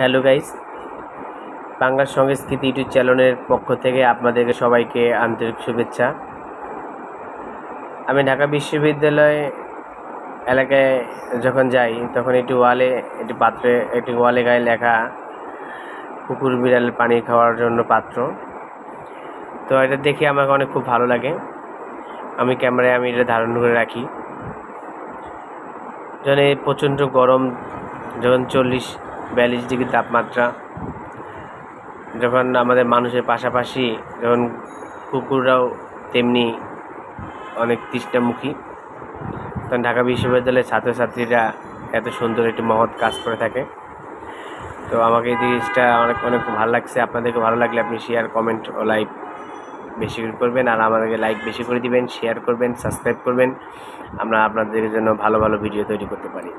Hello guys Bangla সংস্কৃতি YouTube চ্যানেলের পক্ষ থেকে আপনাদেরকে সবাইকে আন্তরিক শুভেচ্ছা। আমি ঢাকা বিশ্ববিদ্যালয় এলাকায় যখন যাই, তখন একটি ওয়ালে, একটি পাত্রে, একটি ওয়ালে গায়ে লেখা কুকুর বিড়াল পানি খাওয়ার জন্য পাত্র। তো এটা দেখে আমাকে অনেক খুব ভালো লাগে। আমি ক্যামেরায় আমি এটা ধারণ করে রাখি। যখন প্রচণ্ড গরম, যখন চল্লিশ বিয়াল্লিশ ডিগ্রি তাপমাত্রা। যখন আমাদের মানুষের পাশাপাশি যখন কুকুররাও তেমনি অনেক তৃষ্ণামুখী, তখন ঢাকা বিশ্ববিদ্যালয়ের ছাত্রছাত্রীরা এত সুন্দর একটি মহৎ কাজ করে থাকে। তো আমাকে এই জিনিসটা অনেক অনেক ভালো লাগছে। আপনাদেরকে ভালো লাগলে আপনি শেয়ার কমেন্ট ও লাইক বেশি করে করবেন। আর আমাদেরকে লাইক বেশি করে দিবেন শেয়ার করবেন সাবস্ক্রাইব করবেন। আমরা আপনাদের জন্য ভালো ভালো ভিডিও তৈরি করতে পারি।